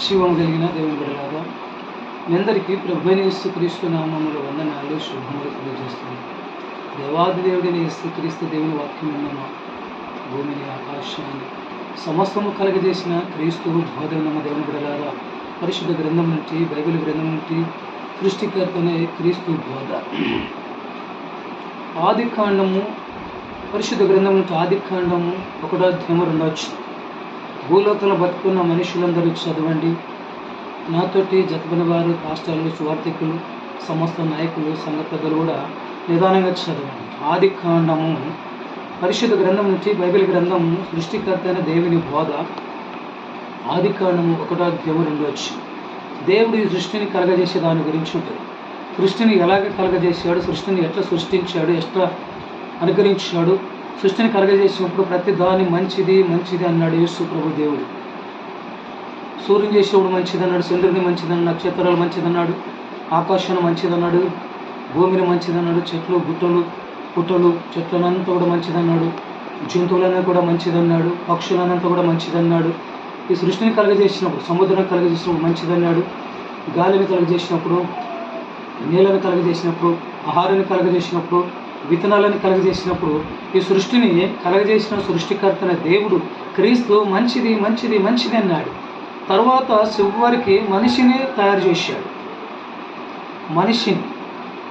జీవం కలిగిన దేవుని బిడలాగా మీ అందరికీ ప్రభునేస్తు క్రీస్తు నామములు వందనాలు శుభములు తెలియజేస్తుంది దేవాది దేవుడిని క్రీస్తు దేవుని వాక్యం విన్నామా? భూమిని ఆకాశాన్ని సమస్తము కలగజేసిన క్రీస్తు బోధనమ్మ దేవుని బిడలాగా పరిశుద్ధ గ్రంథం నుండి బైబిల్ గ్రంథం నుండి సృష్టికర్తనే క్రీస్తు బోధ. ఆది కాండము పరిశుద్ధ గ్రంథం నుండి ఆది కాండము ఒకటో అధ్యాయం రెండో వచ్చింది భూలోకల బతుకున్న మనుషులందరూ చదవండి. నాతోటి జతపన వారు పాస్టర్లు సువార్థికులు సమస్త నాయకులు సంఘ పెద్దలు కూడా నిదానంగా చదవండి. ఆది కాండము పరిశుద్ధ గ్రంథం నుంచి బైబిల్ గ్రంథం సృష్టికర్త అయిన దేవుని బోధ. ఆది కాండము ఒకటో అధ్యాయం రెండో వచ్చి దేవుడు ఈ సృష్టిని కలగజేసే దాని గురించి ఉంటుంది. సృష్టిని ఎలాగ కలగజేశాడు సృష్టిని ఎట్లా సృష్టించాడు ఎట్లా అనుగ్రహించాడు సృష్టిని కలగజేసినప్పుడు ప్రతి దాని మంచిది మంచిది అన్నాడు యేసు ప్రభు దేవుడు. సూర్యుని చేసేవాడు మంచిది అన్నాడు చంద్రుని మంచిదన్నాడు నక్షత్రాలు మంచిదన్నాడు ఆకాశాన్ని మంచిదన్నాడు భూమిని మంచిదన్నాడు చెట్లు గుట్టలు పుట్టలు చెట్లనంతా కూడా మంచిదన్నాడు జంతువులన్నీ కూడా మంచిదన్నాడు పక్షులనంతా కూడా మంచిదన్నాడు. ఈ సృష్టిని కలగజేసినప్పుడు సముద్రం కలగజేసినప్పుడు మంచిదన్నాడు గాలిని కలగజేసినప్పుడు నీళ్ళని కలగజేసినప్పుడు ఆహారాన్ని కలగజేసినప్పుడు విత్తనాలను కలగజేసినప్పుడు ఈ సృష్టిని కలగజేసిన సృష్టికర్తన దేవుడు క్రీస్తు మంచిది మంచిది మంచిది అన్నాడు. తర్వాత చివరికి మనిషిని తయారు చేశాడు. మనిషిని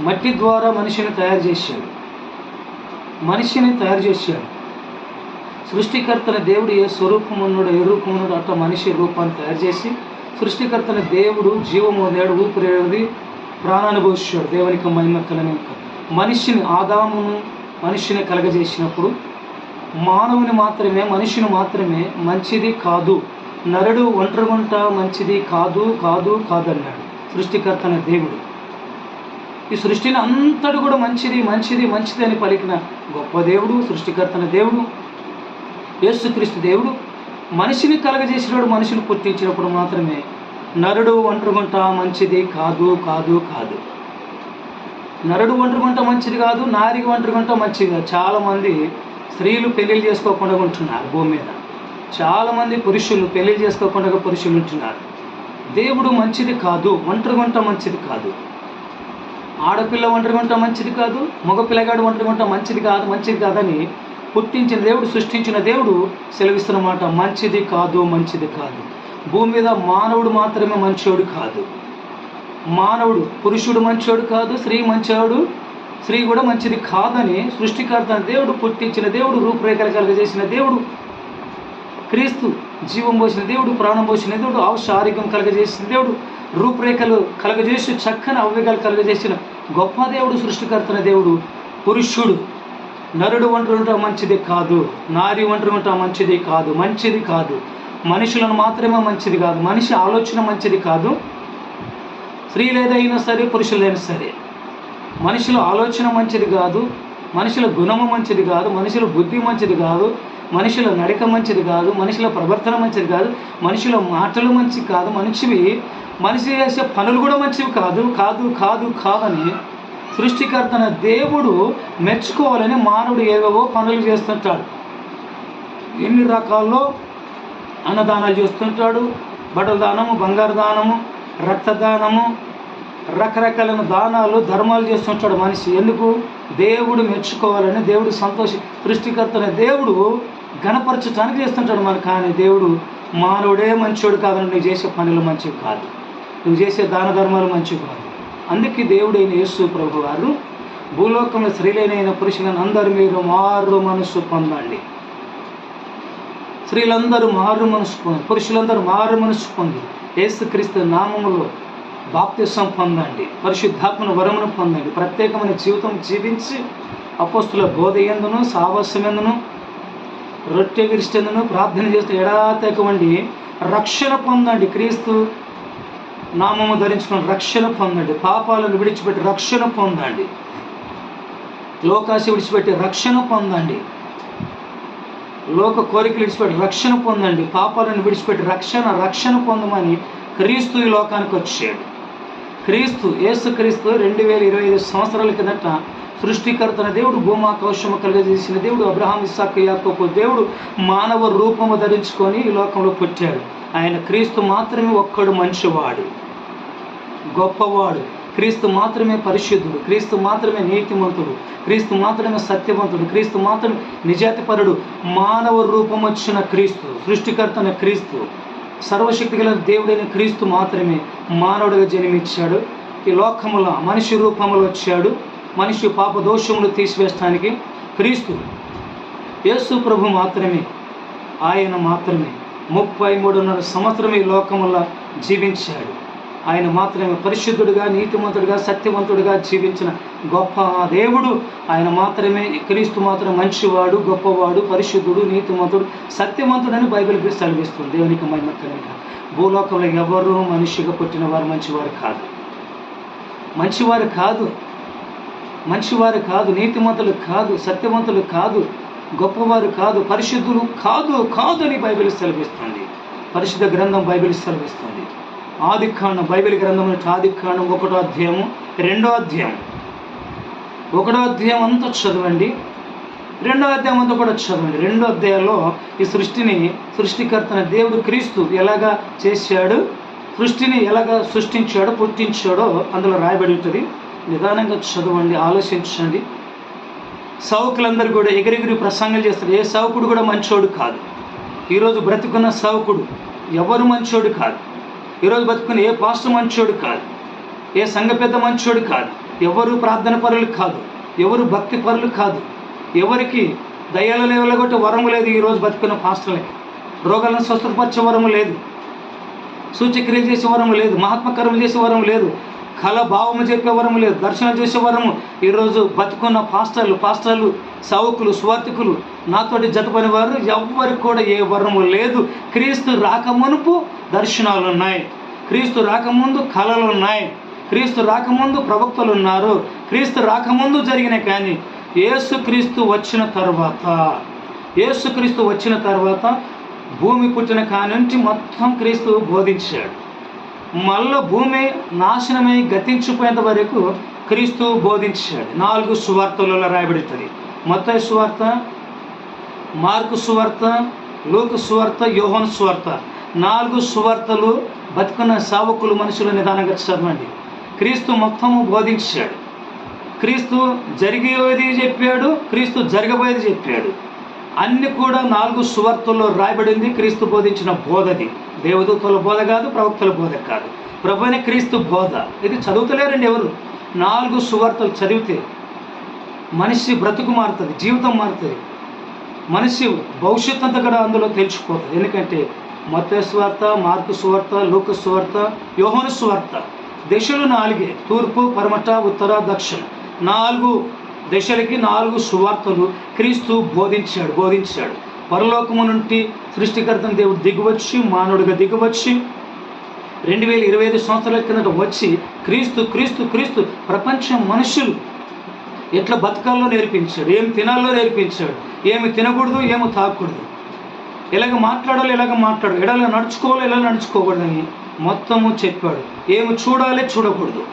మట్టి ద్వారా మనిషిని తయారు చేశాడు. మనిషిని తయారు చేశాడు. సృష్టికర్తన దేవుడు ఏ స్వరూపమున్నాడు ఏ రూపమున్నాడు అట్లా మనిషి రూపాన్ని తయారు చేసి సృష్టికర్తన దేవుడు జీవము దేవుడు ఊపిరేది ప్రాణాన్ని దేవునికి మహిమ కలనిక మనిషిని ఆదామును మనిషిని కలగజేసినప్పుడు మానవుని మాత్రమే మనిషిని మాత్రమే మంచిది కాదు. నరుడు ఒంటరిగుంట మంచిది కాదు కాదు కాదన్నాడు సృష్టికర్తన దేవుడు. ఈ సృష్టిని అంతటి కూడా మంచిది మంచిది మంచిది అని పలికిన గొప్ప దేవుడు సృష్టికర్తన దేవుడు యేసుక్రీస్తు దేవుడు మనిషిని కలగజేసినప్పుడు మనిషిని పుట్టించినప్పుడు మాత్రమే నరుడు ఒంటరిగుంట మంచిది కాదు కాదు కాదు. నరుడు ఒంటరిగుంట మంచిది కాదు నారికి ఒంటరిగుంట మంచిది కాదు. చాలామంది స్త్రీలు పెళ్ళిళ్ళు చేసుకోకుండా ఉంటున్నారు భూమి మీద. చాలామంది పురుషులు పెళ్ళి చేసుకోకుండా పురుషులు ఉంటున్నారు. దేవుడు మంచిది కాదు ఒంటరిగుంట మంచిది కాదు. ఆడపిల్ల ఒంటరిగుంట మంచిది కాదు మగ పిల్లగాడు ఒంటరిగుంట మంచిది కాదు మంచిది కాదని పుట్టించిన దేవుడు సృష్టించిన దేవుడు సెలవిస్తున్నమాట మంచిది కాదు మంచిది కాదు. భూమి మీద మానవుడు మాత్రమే మంచోడు కాదు. మానవుడు పురుషుడు మంచోడు కాదు స్త్రీ మంచోడు. స్త్రీ కూడా మంచిది కాదని సృష్టికర్త దేవుడు పుట్టించిన దేవుడు రూపురేఖలు కలగజేసిన దేవుడు. క్రీస్తు జీవం పోసిన దేవుడు ప్రాణం పోసిన దేవుడు ఆవుష ఆరోగ్యం కలగజేసిన దేవుడు. రూపురేఖలు కలగజేసి చక్కని అవ్యగాలు కలగజేసిన గొప్ప దేవుడు సృష్టికర్తన దేవుడు పురుషుడు. నరుడు ఒంటరి ఉంటా మంచిది కాదు నారి ఒంటరి ఉంటా మంచిది కాదు మంచిది కాదు. మనుషులను మాత్రమే మంచిది కాదు మనిషి ఆలోచన మంచిది కాదు. స్త్రీలేదైనా సరే పురుషులైనా సరే. మనుషుల ఆలోచన మంచిది కాదు మనుషుల గుణము మంచిది కాదు మనుషుల బుద్ధి మంచిది కాదు మనుషుల నడక మంచిది కాదు మనుషుల ప్రవర్తన మంచిది కాదు మనుషుల మాటలు మంచి కాదు మనిషివి మనిషి చేసే పనులు కూడా మంచివి కాదు కాదు కాదు కాదని సృష్టికర్తన దేవుడు మెచ్చుకోవాలని మానవుడు ఏవేవో పనులు చేస్తుంటాడు. ఎన్ని రకాల్లో అన్నదానాలు చేస్తుంటాడు బట్టల దానము బంగారు దానము రక్తదానము రకరకాలైన దానాలు ధర్మాలు చేస్తుంటాడు మనిషి. ఎందుకు? దేవుడు మెచ్చుకోవాలని దేవుడు సంతోష సృష్టికర్తనే దేవుడు గణపరచడానికి చేస్తుంటాడు మన కానీ దేవుడు మానవుడే మంచోడు కాదని నువ్వు చేసే పనులు మంచివి కాదు. నువ్వు చేసే దాన ధర్మాలు మంచివి కాదు. అందుకే దేవుడైన యేసు ప్రభు వారు భూలోకంలో స్త్రీలైన పురుషులను అందరూ మీరు మారు మనసు పొందండి. స్త్రీలందరూ మారు మనసు పొంది పురుషులందరూ మారు మనసు పొంది. యేసుక్రీస్తు నామములో బాప్తిసం పొందండి పరిశుద్ధాత్మను వరమును పొందండి. ప్రత్యేకమైన జీవితం జీవించి అపోస్తుల బోధ ఎందును సావస్యమెందును రొట్టె విరిష్టెందును ప్రార్థన చేస్తూ ఎడాతకమండి రక్షణ పొందండి క్రీస్తు నామము ధరించుకుని రక్షణ పొందండి. పాపాలను విడిచిపెట్టి రక్షణ పొందండి. లోకాశి విడిచిపెట్టి రక్షణ పొందండి. లోక కోరికలు విడిచిపెట్టి రక్షణ పొందండి. పాపాలను విడిచిపెట్టి రక్షణ రక్షణ పొందమని క్రీస్తు ఈ లోకానికి వచ్చాడు. క్రీస్తు యేసు క్రీస్తు రెండు వేల ఇరవై ఐదు సంవత్సరాల కిందట సృష్టికర్తన దేవుడు భూమాకాశము కలిగజేసిన దేవుడు అబ్రహాం ఇస్సాక్ యాకోపు దేవుడు మానవ రూపము ధరించుకొని ఈ లోకంలో పుట్టాడు. ఆయన క్రీస్తు మాత్రమే ఒక్కడు మంచివాడు గొప్పవాడు. క్రీస్తు మాత్రమే పరిశుద్ధుడు క్రీస్తు మాత్రమే నీతిమంతుడు క్రీస్తు మాత్రమే సత్యవంతుడు క్రీస్తు మాత్రమే నిజాతిపరుడు మానవ రూపం వచ్చిన క్రీస్తు సృష్టికర్తన క్రీస్తు సర్వశక్తి గల దేవుడైన క్రీస్తు మాత్రమే మానవుడిగా జన్మించాడు. ఈ లోకముల మనిషి రూపంలో వచ్చాడు. మనిషి పాప దోషములు తీసివేయడానికి క్రీస్తు యేసు ప్రభు మాత్రమే ఆయన మాత్రమే ముప్పై మూడున్నర సంవత్సరం ఈ లోకములో జీవించాడు. ఆయన మాత్రమే పరిశుద్ధుడుగా నీతిమంతుడుగా సత్యవంతుడుగా జీవించిన గొప్ప దేవుడు. ఆయన మాత్రమే క్రీస్తు మాత్రం మంచివాడు గొప్పవాడు పరిశుద్ధుడు నీతిమంతుడు సత్యవంతుడని బైబిల్ సెలవిస్తుంది. దేవునికి మహిమ కలిగిన. భూలోకంలో ఎవరు మనిషిగా పుట్టిన వారు మంచివారు కాదు. మంచివారు కాదు. మంచివారు కాదు నీతిమంతులు కాదు సత్యవంతులు కాదు గొప్పవారు కాదు పరిశుద్ధులు కాదు కాదు అని బైబిల్ సెలవిస్తుంది. పరిశుద్ధ గ్రంథం బైబిల్ సెలవిస్తుంది. ఆదికాండం బైబిల్ గ్రంథం నుంచి ఆదికాండం ఒకటో అధ్యాయము రెండో అధ్యాయం. ఒకటో అధ్యాయం అంతా చదవండి. రెండో అధ్యాయం అంతా కూడా చదవండి. రెండో అధ్యాయంలో ఈ సృష్టిని సృష్టికర్తన దేవుడు క్రీస్తు ఎలాగా చేశాడు సృష్టిని ఎలాగా సృష్టించాడో పుట్టించాడో అందులో రాయబడి ఉంటుంది. నిదానంగా చదవండి ఆలోచించండి. సౌకులందరూ కూడా ఎగిరెగిరి ప్రసంగాలు చేస్తారు. ఏ సౌకుడు కూడా మంచోడు కాదు. ఈరోజు బ్రతుకున్న సౌకుడు ఎవరు మంచోడు కాదు. ఈరోజు బతుకున్న ఏ పాస్టర్ మంచోడు కాదు ఏ సంఘ పెద్ద మంచోడు కాదు ఎవరు ప్రార్థన పరులు కాదు ఎవరు భక్తి పరులు కాదు ఎవరికి దయ్యాల లేవలగొట్టే వరం లేదు ఈరోజు బతుకున్న పాస్టర్లకి. రోగాలను స్వస్థపరిచే వరము లేదు సూచక్రియలు చేసే వరము లేదు మహాత్మకర్మలు చేసే వరము లేదు కళ భావము చెప్పే వరము లేదు దర్శనం చేసే వరము. ఈరోజు బతుకున్న పాస్టర్లు పాస్టర్లు సౌకులు స్వాతికులు నాతోటి జతపని వారు ఎవ్వరికి కూడా ఏ వరము లేదు. క్రీస్తు రాకమునుపు దర్శనాలు ఉన్నాయి క్రీస్తు రాకముందు కళలు ఉన్నాయి క్రీస్తు రాకముందు ప్రవక్తలు ఉన్నారు క్రీస్తు రాకముందు జరిగిన కానీ యేసు క్రీస్తు వచ్చిన తర్వాత యేసుక్రీస్తు వచ్చిన తర్వాత భూమి పుట్టిన కానుంచి మొత్తం క్రీస్తు బోధించాడు. మళ్ళా భూమి నాశనమై గతించిపోయేంత వరకు క్రీస్తు బోధించాడు. నాలుగు సువార్తలలో రాయబడుతుంది. మొత్తం సువార్త మార్కు సువార్త లోక సువార్త యోహన్ సువార్త. నాలుగు సువార్తలు బతుకున్న సావకులు మనుషులు నిదానంగా చదవండి. క్రీస్తు మొత్తము బోధించాడు. క్రీస్తు జరిగేది చెప్పాడు క్రీస్తు జరగబోయేది చెప్పాడు. అన్ని కూడా నాలుగు సువార్తల్లో రాయబడింది క్రీస్తు బోధించిన బోధది దేవదూతల బోధ కాదు ప్రవక్తల బోధ కాదు. ప్రభుని క్రీస్తు బోధ. ఇది చదువుతలేరండి ఎవరు? నాలుగు సువార్తలు చదివితే మనిషి బ్రతుకు మారుతుంది జీవితం మారుతుంది. మనిషి భవిష్యత్తు అంతా కూడా అందులో తెలుసుకోదు ఎందుకంటే మత స్వార్త మార్కు సువార్త లోక సువార్త యోహను స్వార్థ దశలు నాలుగే. తూర్పు పరమట ఉత్తర దక్షిణ. నాలుగు దశలకి నాలుగు సువార్తలు క్రీస్తు బోధించాడు బోధించాడు. పరలోకము నుండి సృష్టికర్తను దేవుడు దిగువచ్చి మానవుడిగా దిగువచ్చి రెండు వేల ఇరవై ఐదు సంవత్సరాల కిందట వచ్చి క్రీస్తు క్రీస్తు క్రీస్తు ప్రపంచం మనుషులు ఎట్లా బతకాలో నేర్పించాడు ఏమి తినాలో నేర్పించాడు ఏమి తినకూడదు ఏమి తాగకూడదు ఎలాగ మాట్లాడాలి ఎలాగ మాట్లాడు ఎలాగ నడుచుకోవాలి ఎలా నడుచుకోకూడదని మొత్తము చెప్పాడు. ఏమి చూడాలి చూడకూడదు.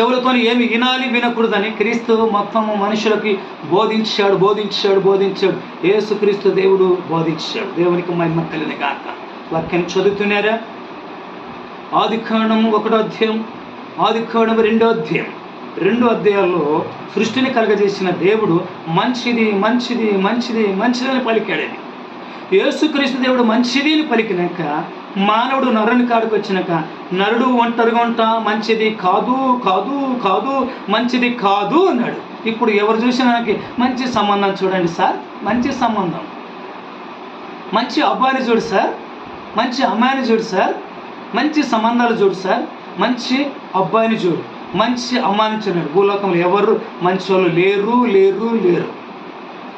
చెవులతో ఏమి వినాలి వినకూడదని క్రీస్తు మొత్తము మనుషులకి బోధించాడు బోధించాడు బోధించాడు. ఏసుక్రీస్తు దేవుడు బోధించాడు. దేవునికి మహిమ కలిగిన గాక. వాక్యం చదువుతున్నారా? ఆది ఆదికాండం ఒకటో అధ్యాయం ఆదికాండం రెండో అధ్యాయం. రెండు అధ్యాయాల్లో సృష్టిని కలగజేసిన దేవుడు మంచిది మంచిది మంచిది మంచిదని పలికాడని యేసుక్రీస్తు దేవుడు మంచిది అని పలికినాక మానవుడు నరుని కాడికి వచ్చినాక నరుడు ఒంటరిగా ఉంటా మంచిది కాదు కాదు కాదు మంచిది కాదు అన్నాడు. ఇప్పుడు ఎవరు చూసినా నాకు మంచి సంబంధం చూడండి సార్ మంచి సంబంధం. మంచి అబ్బాయిని చూడు సార్ మంచి అమ్మాయిని చూడు సార్ మంచి సంబంధాలు చూడు సార్ మంచి అబ్బాయిని చూడు. మంచి అమ్మాయిని భూలోకంలో ఎవరు మంచి వాళ్ళు లేరు లేరు లేరు.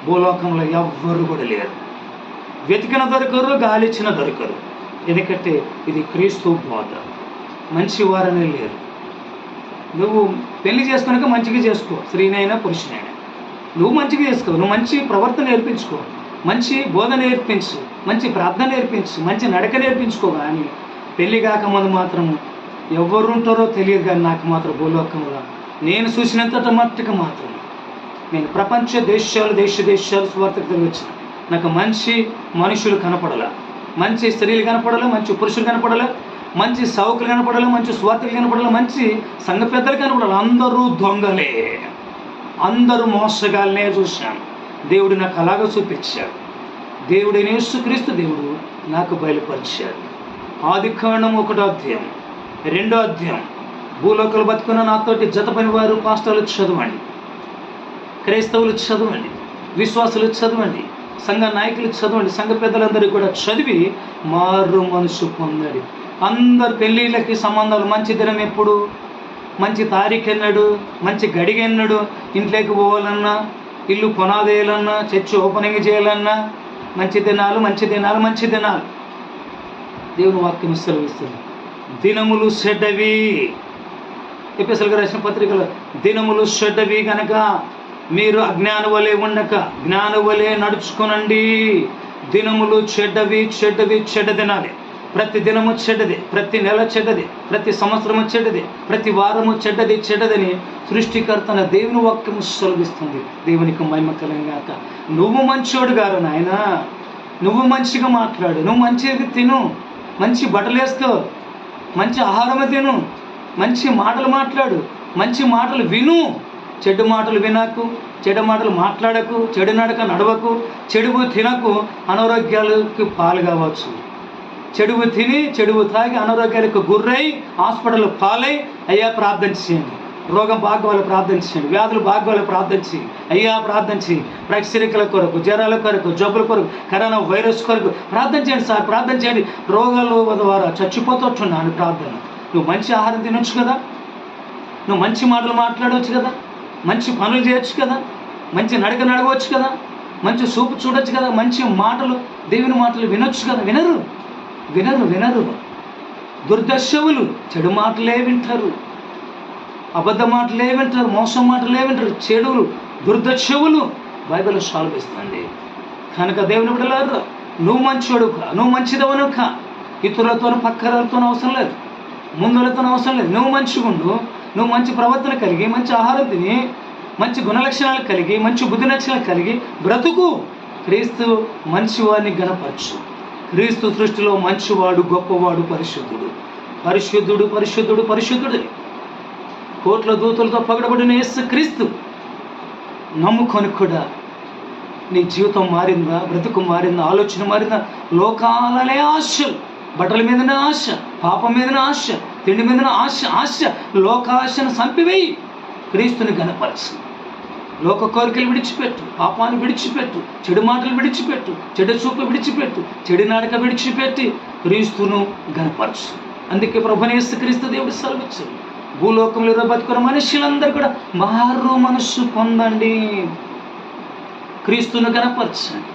భూలోకంలో ఎవ్వరు కూడా లేరు. వెతికిన దొరకరు గాలిచ్చిన దొరకరు. ఎందుకంటే ఇది క్రీస్తు బోధ. మంచి వారనే లేరు. నువ్వు పెళ్ళి చేసుకున్నాక మంచిగా చేసుకో. స్త్రీనైనా పురుషునైనా. నువ్వు మంచిగా చేసుకో. నువ్వు మంచి ప్రవర్తన నేర్పించుకో. మంచి బోధ నేర్పించు. మంచి ప్రార్థన నేర్పించు. మంచి నడక నేర్పించుకో. కానీ పెళ్ళి కాకముందు మాత్రము ఎవరు ఉంటారో తెలియదు కానీ నాకు మాత్రం భూలోకంలో నేను చూసినంత మట్టుకు మాత్రం నేను ప్రపంచ దేశాలు దేశ దేశాలు స్వార్థకు తెలియచ్చు వచ్చిన. నాకు మంచి మనుషులు కనపడాల. మంచి స్త్రీలు కనపడాలి మంచి పురుషులు కనపడాలి మంచి సౌకులు కనపడాలి మంచి స్వార్థులు కనపడాలి మంచి సంఘ పెద్దలు కనపడాలి. అందరూ దొంగలే. అందరూ మోసగాలనే చూశాను దేవుడు నాకు అలాగ చూపించాడు. దేవుడు నేసుక్రీస్తు దేవుడు నాకు బయలుపరిచాడు. ఆది కాండం ఒకటో అధ్యాయం. రెండో అధ్యాయం. భూలోకలు బతుకున్న నాతోటి జత పనివారు పాస్టర్లు చదవండి. క్రైస్తవులు చదవండి. విశ్వాసులు చదవండి. సంఘ నాయకులు చదవండి. సంఘ పెద్దలందరూ కూడా చదివి మారు మనసు పొందండి. అందరు పెళ్ళిళ్ళకి సంబంధాలు. మంచి దినం ఎప్పుడు? మంచి తారీఖు ఎన్నడు? మంచి గడిగ ఎన్నడు? ఇంట్లోకి పోవాలన్నా ఇల్లు కొనాదేయాలన్నా చర్చి ఓపెనింగ్ చేయాలన్నా మంచి దినాలు మంచి దినాలు మంచి దినాలు. దేవుని వాక్యం సెలవిస్తుంది. దినములు చెడ్డవి. ఎపిసలుగా రాసిన పత్రికలు దినములు చెడ్డవి కనుక మీరు అజ్ఞాన వలె ఉండక జ్ఞాన వలె నడుచుకునండి. దినములు చెడ్డవి చెడ్డవి చెడ్డ దినాలి. ప్రతి దినము చెడ్డది ప్రతి నెల చెడ్డది ప్రతి సంవత్సరము చెడ్డది ప్రతి వారము చెడ్డది చెడ్డదని సృష్టికర్తన దేవుని వాక్యము సొలగిస్తుంది దేవునికి మహిమ కలంగాక నువ్వు మంచోడు గారు నాయన. నువ్వు మంచిగా మాట్లాడు. నువ్వు మంచిగా తిను. మంచి బట్టలు మంచి ఆహారము తిను. మంచి మాటలు మాట్లాడు. మంచి మాటలు విను. చెడు మాటలు వినకు. చెడు మాటలు మాట్లాడకు. చెడు నడక నడవకు. చెడువు తినకు అనారోగ్యాలకు పాలు కావచ్చు చెడువు తిని చెడువు తాగి అనారోగ్యాలకు గుర్రై హాస్పిటల్ పాలై అయ్యా ప్రార్థన చేయండి. రోగం బాగోవాలి ప్రార్థన చేయండి వ్యాధులు బాగోవాలి ప్రార్థించి అయ్యా ప్రార్థన ప్రక్షరికల కొరకు జ్వరాల కొరకు జబ్బుల కొరకు కరోనా వైరస్ కొరకు ప్రార్థన చేయండి సార్ ప్రార్థన చేయండి. రోగాలు ద్వారా చచ్చిపోతున్నాను ప్రార్థన. నువ్వు మంచి ఆహారం తినొచ్చు కదా? నువ్వు మంచి మాటలు మాట్లాడవచ్చు కదా? మంచి పనులు చేయొచ్చు కదా? మంచి నడక నడవచ్చు కదా? మంచి సూపు చూడొచ్చు కదా? మంచి మాటలు దేవుని మాటలు వినొచ్చు కదా? వినరు. వినరు వినరు. దుర్దశవులు చెడు మాటలే వింటారు. అబద్ధ మాటలు వింటారు మోసం మాటలు వింటారు చెడులు దుర్దశవులు బైబిల్ సాల్వ్ ఇస్తుంది కనుక దేవుని బిడ్డలారు నువ్వు మంచోడు నువ్వు మంచిదవను కా ఇతరులతో పక్కలతో అవసరం లేదు. ముందులతో అవసరం లేదు. నువ్వు మంచిగా ఉండు నువ్వు మంచి ప్రవర్తన కలిగి మంచి ఆహారం తిని మంచి గుణలక్షణాలు కలిగి మంచి బుద్ధి లక్షణాలు కలిగి బ్రతుకు. క్రీస్తు మంచివాడిని గణపరచు. క్రీస్తు సృష్టిలో మంచివాడు గొప్పవాడు పరిశుద్ధుడు. పరిశుద్ధుడు పరిశుద్ధుడు పరిశుద్ధుడు. కోట్ల దూతలతో పగడబడిన యేసు క్రీస్తు నమ్ముకొని కూడా నీ జీవితం మారిందా బ్రతుకు మారిందా ఆలోచన మారిందా? లోకాలనే ఆశలు బట్టల మీదనే ఆశ పాపం మీదనే ఆశ తిండి మీదనే ఆశ ఆశ లోకాశను చంపివేయి క్రీస్తుని గనపరచు లోక కోరికలు విడిచిపెట్టు పాపాన్ని విడిచిపెట్టు చెడు మాటలు విడిచిపెట్టు చెడు చూపు విడిచిపెట్టు చెడు నాడక విడిచిపెట్టి క్రీస్తును గనపరచు అందుకే ప్రభునేసు క్రీస్తు దేవుడు సెలవిచ్చు భూలోకంలో బతుకున్న మనుషులందరూ కూడా మారు మనస్సు పొందండి. క్రీస్తును కనపరచండి.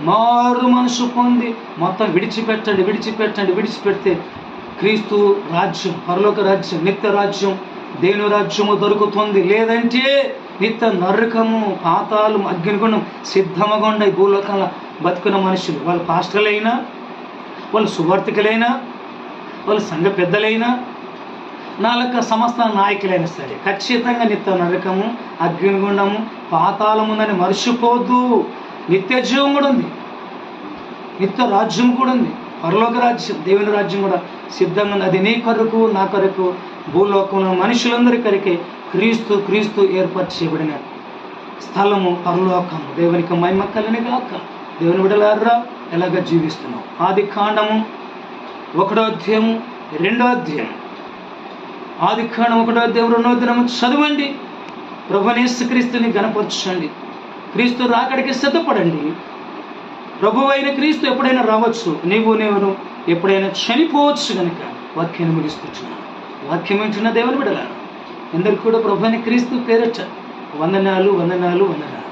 మారు మనసు పొంది మొత్తం విడిచిపెట్టండి విడిచిపెట్టండి విడిచిపెడితే క్రీస్తు రాజ్యం పరలోక రాజ్యం నిత్య రాజ్యం దేని రాజ్యము దొరుకుతుంది. లేదంటే నిత్య నరకము పాతాలు అగ్నిగుణం సిద్ధమగుండ ఈ భూలోకంలో బతుకున్న మనుషులు. వాళ్ళు పాస్టర్లైనా వాళ్ళు సువార్థికులైనా వాళ్ళు సంఘ పెద్దలైనా నాలుక సమస్త నాయకులైనా సరే. ఖచ్చితంగా నిత్య నరకము అగ్నిగుండము పాతాళముందని మర్చిపోద్దు నిత్య జీవం కూడా ఉంది. నిత్య రాజ్యం కూడా ఉంది. పరలోక రాజ్యం దేవుని రాజ్యం కూడా సిద్ధంగా ఉంది. అది నీ కొరకు నా కొరకు భూలోకంలో మనుషులందరి కొరకే క్రీస్తు క్రీస్తు ఏర్పాటు చేయబడిన స్థలము పరలోకము. దేవునికి మహిమ కలిని గాక. దేవుని విడలారా ఎలాగ జీవిస్తున్నావు? ఆది కాండము ఒకటో అధ్యాయము రెండో అధ్యాయం. ఆది కాండం ఒకటో దేవుడు రెండో దినము చదవండి. ప్రభునేసుక్రీస్తుని గణపరచండి. క్రీస్తు రాకడికి సిద్ధపడండి. ప్రభు అయిన క్రీస్తు ఎప్పుడైనా రావచ్చు? నీవు నేను ఎప్పుడైనా చనిపోవచ్చు కనుక వాక్యాన్ని ముగిస్తున్నాను. వాక్యం ఏంటున్న దేవుని బిడలా ఎందరికి కూడా ప్రభు క్రీస్తు పేరట వందనాలు వందనాలు వందనాలు.